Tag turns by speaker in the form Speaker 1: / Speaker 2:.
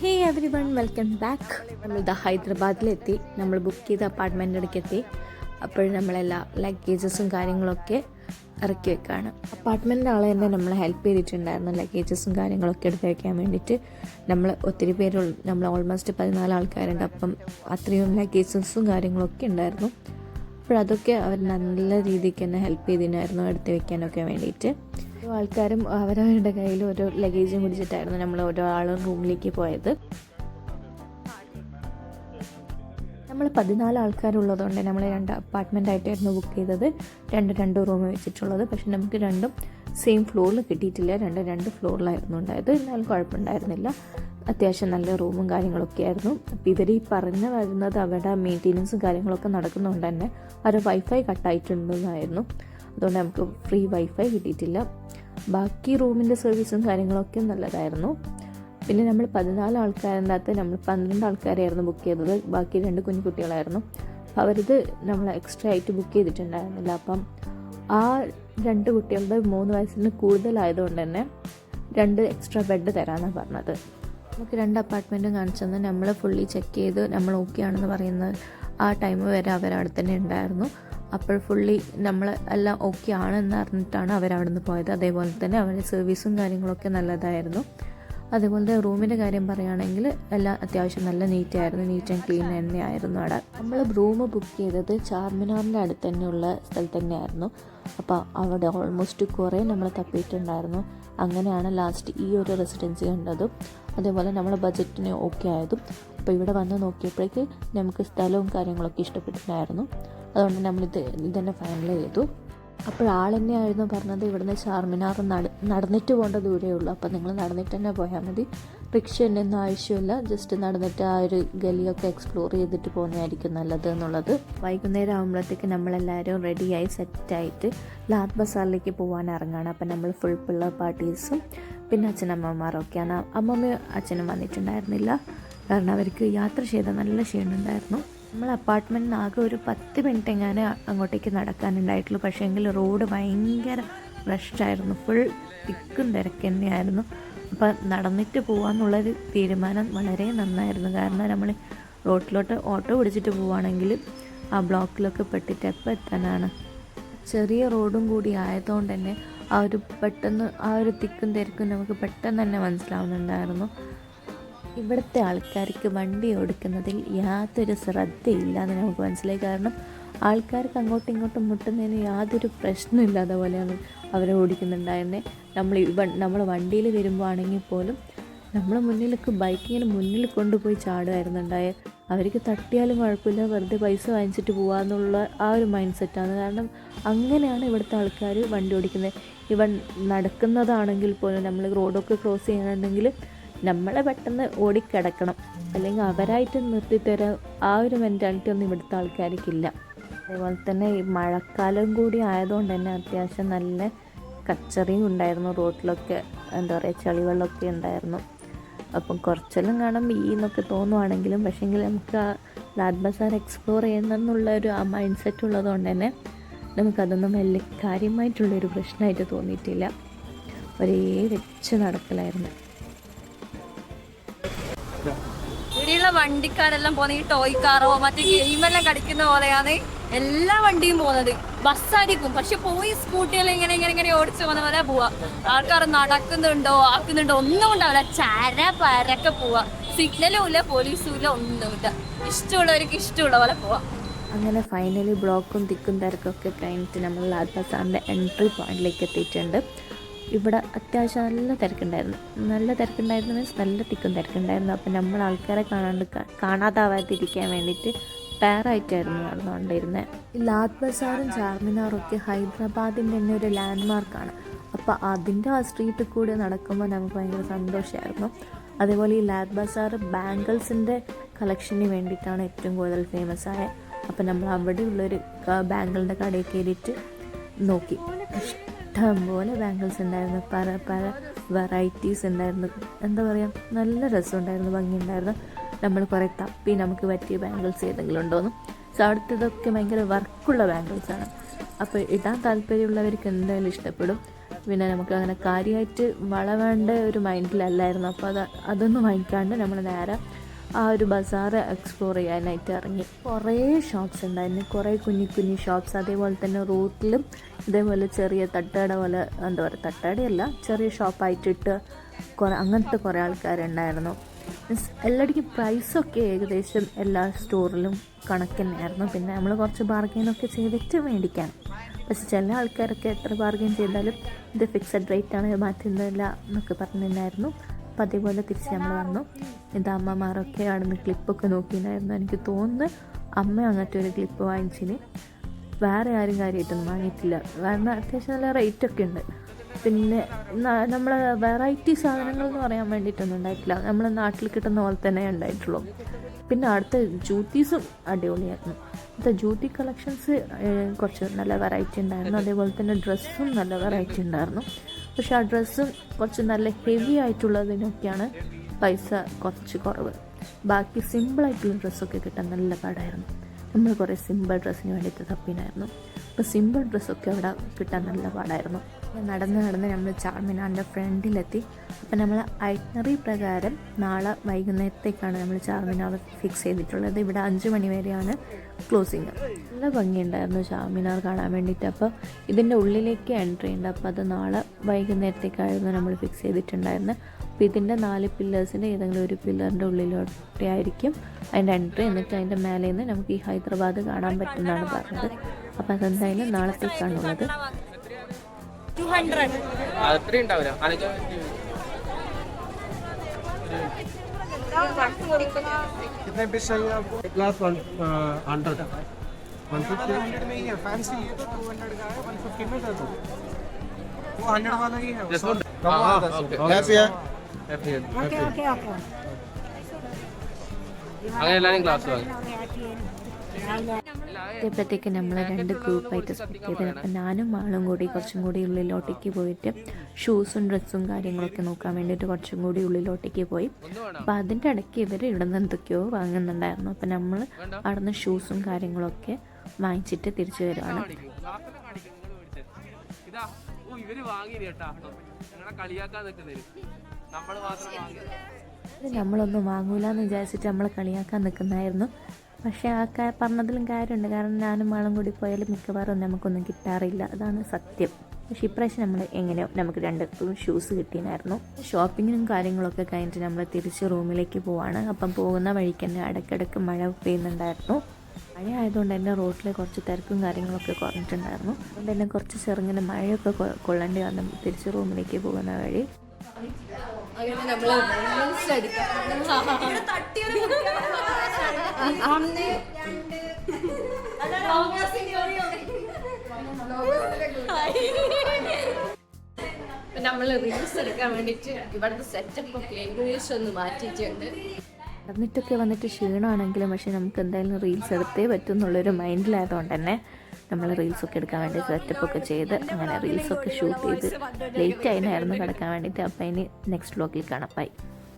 Speaker 1: ഹേ everyone welcome back നമ്മൾ the ഹൈദരാബാദിലെത്തി. നമ്മൾ ബുക്ക് ചെയ്ത അപ്പാർട്ട്മെന്റ് അടുക്കെത്തി. അപ്പോൾ നമ്മളെല്ലാ ലഗേജസും കാര്യങ്ങളൊക്കെ ഇറക്കി വെക്കാണ്. അപ്പാർട്ട്മെന്റിന്റെ ആൾ തന്നെ നമ്മളെ ഹെൽപ്പ് ചെയ്തിട്ടുണ്ടായിരുന്നു. ലഗേജസും കാര്യങ്ങളൊക്കെ എടുത്ത് വയ്ക്കാൻ വേണ്ടിയിട്ട്. നമ്മൾ ഒത്തിരി പേര് നമ്മൾ ഓൾമോസ്റ്റ് പതിനാല് ആൾക്കാരുണ്ട്. അപ്പം അത്രയും ലഗേജസും കാര്യങ്ങളൊക്കെ ഉണ്ടായിരുന്നു. അപ്പോൾ അതൊക്കെ അവർ നല്ല രീതിക്ക് തന്നെ ഹെൽപ്പ് ചെയ്തിട്ടുണ്ടായിരുന്നു എടുത്ത് വെക്കാനൊക്കെ വേണ്ടിയിട്ട്. ഓരോ ആൾക്കാരും അവരവരുടെ കയ്യിൽ ഓരോ ലഗേജും പിടിച്ചിട്ടായിരുന്നു നമ്മൾ ഓരോ ആളും റൂമിലേക്ക് പോയത്. നമ്മൾ പതിനാല് ആൾക്കാരുള്ളതുകൊണ്ട് നമ്മൾ രണ്ട് അപ്പാർട്ട്മെന്റ് ആയിട്ടായിരുന്നു ബുക്ക് ചെയ്തത്. രണ്ട് രണ്ട് റൂം വെച്ചിട്ടുള്ളത്. പക്ഷെ നമുക്ക് രണ്ടും സെയിം ഫ്ലോറിൽ കിട്ടിയിട്ടില്ല. രണ്ട് രണ്ട് ഫ്ലോറിലായിരുന്നു ഉണ്ടായത്. എന്നാലും കുഴപ്പമുണ്ടായിരുന്നില്ല. അത്യാവശ്യം നല്ല റൂമും കാര്യങ്ങളൊക്കെ ആയിരുന്നു. അപ്പോൾ ഇവർ ഈ പറഞ്ഞു വരുന്നത് അവരുടെ മെയിന്റെനൻസും കാര്യങ്ങളൊക്കെ നടക്കുന്നതുകൊണ്ട് തന്നെ അവരുടെ വൈഫൈ കട്ടായിട്ടുണ്ടെന്നായിരുന്നു. അതുകൊണ്ട് നമുക്ക് ഫ്രീ വൈഫൈ കിട്ടിയിട്ടില്ല. ബാക്കി റൂമിന്റെ സർവീസും കാര്യങ്ങളൊക്കെ നല്ലതായിരുന്നു. പിന്നെ നമ്മൾ പതിനാല് ആൾക്കാരുടെ അകത്ത് നമ്മൾ പന്ത്രണ്ട് ആൾക്കാരെയായിരുന്നു ബുക്ക് ചെയ്തത്. ബാക്കി രണ്ട് കുഞ്ഞു കുട്ടികളായിരുന്നു അപ്പോൾ അവരിത് നമ്മൾ എക്സ്ട്രാ ആയിട്ട് ബുക്ക് ചെയ്തിട്ടുണ്ടായിരുന്നില്ല. അപ്പം ആ രണ്ട് കുട്ടികളുടെ മൂന്ന് വയസ്സിന് കൂടുതലായതുകൊണ്ട് തന്നെ രണ്ട് എക്സ്ട്രാ ബെഡ് തരാമെന്നാണ് പറഞ്ഞത്. നമുക്ക് രണ്ട് അപ്പാർട്ട്മെന്റും കാണിച്ചു തന്നെ. നമ്മൾ ഫുള്ളി ചെക്ക് ചെയ്ത്. നമ്മൾ ഓക്കെ ആണെന്ന് പറയുന്ന ആ ടൈം വരെ അവരവിടെ തന്നെ ഉണ്ടായിരുന്നു. അപ്പോൾ ഫുള്ളി നമ്മൾ എല്ലാം ഓക്കെ ആണെന്ന് അറിഞ്ഞിട്ടാണ് അവരവിടെ നിന്ന് പോയത്. അതേപോലെ തന്നെ അവരുടെ സർവീസും കാര്യങ്ങളൊക്കെ നല്ലതായിരുന്നു. അതുപോലെ തന്നെ റൂമിന്റെ കാര്യം പറയുകയാണെങ്കിൽ എല്ലാം അത്യാവശ്യം നല്ല നീറ്റ് ആയിരുന്നു. നീറ്റ് ആൻഡ് ക്ലീൻ തന്നെയായിരുന്നു അവിടെ. നമ്മൾ റൂം ബുക്ക് ചെയ്തത് ചാർമിനാറിന്റെ അടുത്ത് തന്നെയുള്ള സ്ഥലത്ത് തന്നെയായിരുന്നു. അപ്പോൾ അവിടെ ഓൾമോസ്റ്റ് കുറേ നമ്മൾ തപ്പിയിട്ടുണ്ടായിരുന്നു. അങ്ങനെയാണ് ലാസ്റ്റ് ഈ ഒരു റെസിഡൻസി കണ്ടതും. അതേപോലെ നമ്മളെ ബജറ്റിന് ഓക്കെ ആയതും അപ്പോൾ ഇവിടെ വന്ന് നോക്കിയപ്പോഴേക്ക് നമുക്ക് സ്ഥലവും കാര്യങ്ങളൊക്കെ ഇഷ്ടപ്പെട്ടിട്ടുണ്ടായിരുന്നു. അതുകൊണ്ട് നമ്മളിത് ഇതന്നെ ഫൈനൽ ചെയ്തു. അപ്പോൾ ആൾ തന്നെയായിരുന്നു പറഞ്ഞത് ഇവിടുന്ന് ചാർമിനാർ നട നടന്നിട്ട് പോകേണ്ട ദൂരേ ഉള്ളൂ. അപ്പോൾ നിങ്ങൾ നടന്നിട്ട് തന്നെ പോയാൽ മതി. റിക്ഷ ഉണ്ടെന്നും ആവശ്യമില്ല. ജസ്റ്റ് നടന്നിട്ട് ആ ഒരു ഗലിയൊക്കെ എക്സ്പ്ലോർ ചെയ്തിട്ട് പോകുന്നതായിരിക്കും നല്ലത് എന്നുള്ളത്. വൈകുന്നേരം ആകുമ്പോഴത്തേക്ക് നമ്മളെല്ലാവരും റെഡിയായി സെറ്റായിട്ട് ലാത് ബസാറിലേക്ക് പോകാൻ ഇറങ്ങുകയാണ് അപ്പം നമ്മൾ ഫുൾ പിള്ളേർ പാർട്ടീസും പിന്നെ അച്ഛനമ്മമാരൊക്കെയാണ് അമ്മമ്മയും അച്ഛനും വന്നിട്ടുണ്ടായിരുന്നില്ല. കാരണം അവർക്ക് യാത്ര ചെയ്ത നല്ല ക്ഷീണമുണ്ടായിരുന്നു. നമ്മൾ അപ്പാർട്ട്മെന്റിന് ആകെ ഒരു പത്ത് മിനിറ്റ് എങ്ങാനും അങ്ങോട്ടേക്ക് നടക്കാനുണ്ടായിട്ടുള്ളൂ. പക്ഷേ എങ്കിൽ റോഡ് ഭയങ്കര റഷായിരുന്നു ഫുൾ തിക്കും തിരക്ക് തന്നെയായിരുന്നു. അപ്പം നടന്നിട്ട് പോകാമെന്നുള്ളൊരു തീരുമാനം വളരെ നന്നായിരുന്നു. കാരണം നമ്മൾ റോട്ടിലോട്ട് ഓട്ടോ പിടിച്ചിട്ട് പോവുകയാണെങ്കിൽ ആ ബ്ലോക്കിലൊക്കെ പെട്ടിട്ട് എപ്പോൾ എത്താനാണ്? ചെറിയ റോഡും കൂടി ആയതുകൊണ്ട് തന്നെ ആ ഒരു പെട്ടെന്ന് ആ ഒരു തിക്കും തിരക്കും നമുക്ക് പെട്ടെന്ന് തന്നെ മനസ്സിലാവുന്നുണ്ടായിരുന്നു. ഇവിടുത്തെ ആൾക്കാർക്ക് വണ്ടി ഓടിക്കുന്നതിൽ യാതൊരു ശ്രദ്ധയില്ല എന്ന് നമുക്ക് മനസ്സിലായി. കാരണം ആൾക്കാർക്ക് അങ്ങോട്ടും ഇങ്ങോട്ടും മുട്ടുന്നതിന് യാതൊരു പ്രശ്നമില്ലാതെ പോലെയാണ്. അവരെ ഓടിക്കുന്നുണ്ടായിരുന്നത് നമ്മൾ നമ്മൾ വണ്ടിയിൽ വരുമ്പോൾ ആണെങ്കിൽ പോലും നമ്മൾ മുന്നിലേക്ക് ബൈക്കിങ്ങനെ മുന്നിൽ കൊണ്ടുപോയി ചാടുമായിരുന്നുണ്ടായ അവർക്ക് തട്ടിയാലും കുഴപ്പമില്ല വെറുതെ പൈസ വാങ്ങിച്ചിട്ട് പോകാമെന്നുള്ള ആ ഒരു മൈൻഡ് സെറ്റാണ് കാരണം അങ്ങനെയാണ് ഇവിടുത്തെ ആൾക്കാർ വണ്ടി ഓടിക്കുന്നത്. ഇവൻ നടക്കുന്നതാണെങ്കിൽ പോലും നമ്മൾ റോഡൊക്കെ ക്രോസ് ചെയ്യാനുണ്ടെങ്കിൽ നമ്മളെ പെട്ടെന്ന് ഓടിക്കിടക്കണം. അല്ലെങ്കിൽ അവരായിട്ട് നിർത്തിത്തരാൻ ആ ഒരു മെന്റാലിറ്റി ഒന്നും ഇവിടുത്തെ ആൾക്കാർക്കില്ല. അതേപോലെ തന്നെ ഈ മഴക്കാലം കൂടി ആയതുകൊണ്ട് തന്നെ അത്യാവശ്യം നല്ല കച്ചറിയും ഉണ്ടായിരുന്നു. റോട്ടിലൊക്കെ എന്താ പറയുക ചളിവെള്ളമൊക്കെ ഉണ്ടായിരുന്നു. അപ്പം കുറച്ചെല്ലാം കാണാൻ ഈ എന്നൊക്കെ തോന്നുവാണെങ്കിലും പക്ഷേങ്കിൽ നമുക്ക് ആ ലാൽ ബസാർ എക്സ്പ്ലോർ ചെയ്യുന്നെന്നുള്ള ഒരു ആ മൈൻഡ് സെറ്റ് ഉള്ളതുകൊണ്ട് തന്നെ നമുക്കതൊന്നും വലിയ കാര്യമായിട്ടുള്ളൊരു പ്രശ്നമായിട്ട് തോന്നിയിട്ടില്ല. ഒരേ വെച്ച് നടക്കലായിരുന്നു.
Speaker 2: ഇവിടെയുള്ള വണ്ടിക്കാരെല്ലാം പോകുന്ന ഈ ടോയ് കാറോ മറ്റേ ഗെയിമെല്ലാം കളിക്കുന്ന പോലെയാണ്. എല്ലാ വണ്ടിയും പോകുന്നത്. ബസ്സായിരിക്കും പക്ഷെ പോയി സ്കൂട്ടികൾ ഇങ്ങനെ ഇങ്ങനെ ഇങ്ങനെ ഓടിച്ചു പോകുന്ന പോലെ പോവാ. ആൾക്കാർ നടക്കുന്നുണ്ടോ ആക്കുന്നുണ്ടോ ഒന്നും ഉണ്ടാവില്ല. ചര പരക്കെ പോവാ. സിഗ്നലും ഇല്ല പോലീസും ഇല്ല ഒന്നുമില്ല ഇഷ്ടമുള്ളവർക്ക് ഇഷ്ടമുള്ള പോലെ പോവാം.
Speaker 1: അങ്ങനെ ഫൈനലി ബ്ലോക്കും തിക്കും തിരക്കൊക്കെ കഴിഞ്ഞിട്ട് നമ്മൾ ലാൽ ബസാറിന്റെ എൻട്രി പോയിന്റിലേക്ക് എത്തിയിട്ടുണ്ട്. ഇവിടെ അത്യാവശ്യം നല്ല തിരക്കുണ്ടായിരുന്നു. നല്ല തിരക്കുണ്ടായിരുന്നു മീൻസ് നല്ല തിക്കും തിരക്കുണ്ടായിരുന്നു. അപ്പം നമ്മൾ ആൾക്കാരെ കാണാണ്ട് കാണാതാവാതിരിക്കാൻ വേണ്ടിയിട്ട് പേറായിട്ടായിരുന്നു നടന്നുകൊണ്ടിരുന്നത് ലാൽ ബസാറും ചാർമിനാറും ഒക്കെ ഹൈദരാബാദിന്റെ തന്നെ ഒരു ലാൻഡ് മാർക്കാണ് അപ്പോൾ അതിന്റെ ആ സ്ട്രീറ്റിൽ കൂടി നടക്കുമ്പോൾ നമുക്ക് ഭയങ്കര സന്തോഷമായിരുന്നു അതേപോലെ ഈ ലാൽ ബസാർ ബാംഗിൾസിന്റെ കളക്ഷന് വേണ്ടിയിട്ടാണ് ഏറ്റവും കൂടുതൽ ഫേമസ് ആയത് അപ്പം നമ്മൾ അവിടെ അവിടെയുള്ളൊരു ബാംഗിളിന്റെ കടയിൽ കയറിയിട്ട് നോക്കി. ഇഷ്ടംപോലെ ബാംഗിൾസ് ഉണ്ടായിരുന്നു. പല പല വെറൈറ്റീസ് ഉണ്ടായിരുന്നു. എന്താ പറയുക നല്ല രസമുണ്ടായിരുന്നു ഭംഗിയുണ്ടായിരുന്നു. നമ്മൾ കുറേ തപ്പി നമുക്ക് പറ്റിയ ബാംഗിൾസ് ഏതെങ്കിലും ഉണ്ടോയെന്നും സോ അടുത്തതൊക്കെ ഭയങ്കര വർക്കുള്ള ബാംഗിൾസാണ് അപ്പോൾ ഇടാൻ താല്പര്യമുള്ളവർക്ക് എന്തായാലും ഇഷ്ടപ്പെടും. പിന്നെ നമുക്ക് അങ്ങനെ കാര്യമായിട്ട് വളവേണ്ട ഒരു മൈൻഡിലല്ലായിരുന്നു. അപ്പോൾ അത് അതൊന്നും വാങ്ങിക്കാണ്ട് നമ്മൾ നേരെ ആ ഒരു ബസാർ എക്സ്പ്ലോർ ചെയ്യാനായിട്ട് ഇറങ്ങി. കുറേ ഷോപ്സ് ഉണ്ടായിരുന്നു. കുറേ കുഞ്ഞി കുഞ്ഞി ഷോപ്സ് അതേപോലെ തന്നെ റൂട്ടിലും ഇതേപോലെ ചെറിയ തട്ടുകട പോലെ എന്താ പറയുക തട്ടുകടയല്ല ചെറിയ ഷോപ്പായിട്ടിട്ട് കുറേ അങ്ങനത്തെ കുറേ ആൾക്കാരുണ്ടായിരുന്നു. മീൻസ് എല്ലായിടക്കും പ്രൈസൊക്കെ ഏകദേശം എല്ലാ സ്റ്റോറിലും കണക്ക് തന്നെയായിരുന്നു. പിന്നെ നമ്മൾ കുറച്ച് ബാർഗെയിനൊക്കെ ചെയ്തിട്ട് മേടിക്കാം. പക്ഷെ ചില ആൾക്കാരൊക്കെ എത്ര ബാർഗെയിൻ ചെയ്താലും ഇത് ഫിക്സഡ് റേറ്റ് ആണ് മാറ്റുന്നില്ല എന്നൊക്കെ പറഞ്ഞിട്ടുണ്ടായിരുന്നു. അപ്പോൾ അതേപോലെ തിരിച്ച് നമ്മൾ വന്നു. ഇത് അമ്മമാരൊക്കെ അവിടുന്ന് ക്ലിപ്പൊക്കെ നോക്കിയിട്ടുണ്ടായിരുന്നു. എനിക്ക് തോന്നുന്നു അമ്മ അങ്ങനത്തെ ഒരു ക്ലിപ്പ് വാങ്ങിച്ചിന്. വേറെ ആരും കാര്യമായിട്ടൊന്നും വാങ്ങിയിട്ടില്ല. കാരണം അത്യാവശ്യം നല്ല റേറ്റൊക്കെ ഉണ്ട്. പിന്നെ നമ്മൾ വെറൈറ്റി സാധനങ്ങൾ എന്ന് പറയാൻ വേണ്ടിയിട്ടൊന്നും ഉണ്ടായിട്ടില്ല. നമ്മൾ നാട്ടിൽ കിട്ടുന്ന പോലെ തന്നെ ഉണ്ടായിട്ടുള്ളൂ. പിന്നെ അടുത്ത ജൂത്തീസും അടിപൊളിയായിരുന്നു. അടുത്ത ജൂത്തി കളക്ഷൻസ് കുറച്ച് നല്ല വെറൈറ്റി ഉണ്ടായിരുന്നു. അതേപോലെ തന്നെ ഡ്രസ്സും നല്ല വെറൈറ്റി ഉണ്ടായിരുന്നു. പക്ഷെ ആ ഡ്രസ്സും കുറച്ച് നല്ല ഹെവി ആയിട്ടുള്ളതിനൊക്കെയാണ് പൈസ കുറച്ച് കുറവ്. ബാക്കി സിമ്പിളായിട്ടുള്ള ഡ്രസ്സൊക്കെ കിട്ടാൻ നല്ല പാടായിരുന്നു. നമ്മൾ കുറേ സിമ്പിൾ ഡ്രസ്സിന് വേണ്ടിയിട്ട് തപ്പിനായിരുന്നു. അപ്പോൾ സിമ്പിൾ ഡ്രസ്സൊക്കെ അവിടെ കിട്ടാൻ നല്ല പാടായിരുന്നു. നടന്ന് നടന്ന് നമ്മൾ ചാർമിനാറിന്റെ ഫ്രണ്ടിലെത്തി. അപ്പോൾ നമ്മൾ ഐറ്റ്നറി പ്രകാരം നാളെ വൈകുന്നേരത്തേക്കാണ് നമ്മൾ ചാർമിനാർ ഫിക്സ് ചെയ്തിട്ടുള്ളത്. ഇവിടെ അഞ്ച് മണി വരെയാണ് ക്ലോസിങ് നല്ല ഭംഗിയുണ്ടായിരുന്നു ചാർമിനാർ കാണാൻ വേണ്ടിയിട്ട്. അപ്പോൾ ഇതിന്റെ ഉള്ളിലേക്ക് എൻട്രി ഉണ്ട്. അപ്പോൾ അത് നാളെ വൈകുന്നേരത്തേക്കായിരുന്നു നമ്മൾ ഫിക്സ് ചെയ്തിട്ടുണ്ടായിരുന്നത് അപ്പോൾ ഇതിന്റെ നാല് പില്ലേഴ്സിന്റെ ഏതെങ്കിലും ഒരു പില്ലറിന്റെ ഉള്ളിലോട്ട് ആയിരിക്കും അതിന്റെ എൻട്രി എന്നിട്ട് അതിന്റെ മേലെ നിന്ന് നമുക്ക് ഈ ഹൈദരാബാദ് കാണാൻ പറ്റുന്നതാണ് പറഞ്ഞത്. അപ്പോൾ അതെന്തായാലും നാളത്തേക്കാണുള്ളത്
Speaker 2: ടു ഹൺഡ്രഡ്
Speaker 3: അത്രയും ഉണ്ടാവില്ല അതൊക്കെ
Speaker 4: कितने पीस चाहिए आपको glass one hundred one fifty hundred में ही है फैंसी ये तो टू हंड्रेड का है वन फिफ्टी में दे दो वो हंड्रेड वाला ही है
Speaker 3: Just one.
Speaker 4: कम
Speaker 3: हाँ,
Speaker 4: आता
Speaker 3: okay.
Speaker 4: है हैप्पी है
Speaker 3: Happy ആണ്.
Speaker 4: हैप्पी
Speaker 3: അങ്ങനെ എല്ലാവരും ക്ലാസ് വാങ്ങി
Speaker 1: എത്തിയപ്പോഴത്തേക്ക് നമ്മൾ രണ്ട് ഗ്രൂപ്പായിട്ട് സ്പ്ലിറ്റ് ചെയ്തത്. അപ്പം ഞാനും ആളും കൂടി കുറച്ചും കൂടി ഉള്ളിലോട്ടേക്ക് പോയിട്ട് ഷൂസും ഡ്രസ്സും കാര്യങ്ങളൊക്കെ നോക്കാൻ വേണ്ടിയിട്ട് കുറച്ചും കൂടി ഉള്ളിലോട്ടേക്ക് പോയി. അപ്പോൾ അതിന്റെ ഇടയ്ക്ക് ഇവർ ഇവിടെ നിന്ന് എന്തൊക്കെയോ വാങ്ങുന്നുണ്ടായിരുന്നു. അപ്പം നമ്മൾ അവിടെ നിന്ന് ഷൂസും കാര്യങ്ങളൊക്കെ വാങ്ങിച്ചിട്ട് തിരിച്ചു വരുവാണ്.
Speaker 3: ഇതാ ഓ ഇവർ വാങ്ങി കേട്ടാ? നിങ്ങളെ കളിയാക്കാൻ നമ്മൾ മാത്രം വാങ്ങി
Speaker 1: ഇത് നമ്മളൊന്നും വാങ്ങൂലെന്ന് വിചാരിച്ചിട്ട് നമ്മൾ കളിയാക്കാൻ നിൽക്കുന്നതായിരുന്നു. പക്ഷേ ആ കാ പറഞ്ഞതിലും കാര്യമുണ്ട്. കാരണം ഞാനും മാളും കൂടി പോയാലും മിക്കവാറും നമുക്കൊന്നും കിട്ടാറില്ല. അതാണ് സത്യം. പക്ഷേ ഇപ്രാവശ്യം നമ്മൾ എങ്ങനെയോ നമുക്ക് രണ്ടിടത്തും ഷൂസ് കിട്ടിയിട്ടുണ്ടായിരുന്നു ഷോപ്പിങ്ങിനും കാര്യങ്ങളൊക്കെ കഴിഞ്ഞിട്ട് നമ്മൾ തിരിച്ച് റൂമിലേക്ക് പോവാണ്. അപ്പം പോകുന്ന വഴിക്ക് തന്നെ ഇടയ്ക്കിടയ്ക്ക് മഴ പെയ്യുന്നുണ്ടായിരുന്നു. മഴ ആയതുകൊണ്ട് തന്നെ റോട്ടിൽ കുറച്ച് തിരക്കും കാര്യങ്ങളൊക്കെ കുറഞ്ഞിട്ടുണ്ടായിരുന്നു. അതുകൊണ്ട് തന്നെ കുറച്ച് ചെറുങ്ങനെ മഴയൊക്കെ കൊള്ളേണ്ടി വന്നു തിരിച്ച് റൂമിലേക്ക് പോകുന്ന വഴി.
Speaker 2: അങ്ങനെ നമ്മൾ റീൽസ് നമ്മൾ റീൽസ് എടുക്കാൻ വേണ്ടിട്ട് ഇവിടുത്തെ സെറ്റപ്പ് ഒക്കെ ഏകദേശം ഒന്ന് മാറ്റിയിട്ടുണ്ട്.
Speaker 1: നടന്നിട്ടൊക്കെ വന്നിട്ട് ക്ഷീണമാണെങ്കിലും പക്ഷെ നമുക്ക് എന്തായാലും റീൽസ് എടുത്തേ പറ്റും എന്നുള്ളൊരു മൈൻഡിലായതുകൊണ്ട് തന്നെ നമ്മൾ റീൽസൊക്കെ എടുക്കാൻ വേണ്ടി സെറ്റപ്പൊക്കെ ചെയ്ത് അങ്ങനെ റീൽസൊക്കെ ഷൂട്ട് ചെയ്ത് ലേറ്റ് ആയിരുന്നു കിടക്കാൻ വേണ്ടിയിട്ട്. അപ്പം ഇനി നെക്സ്റ്റ് വ്ലോഗിൽ കാണാം. ബൈ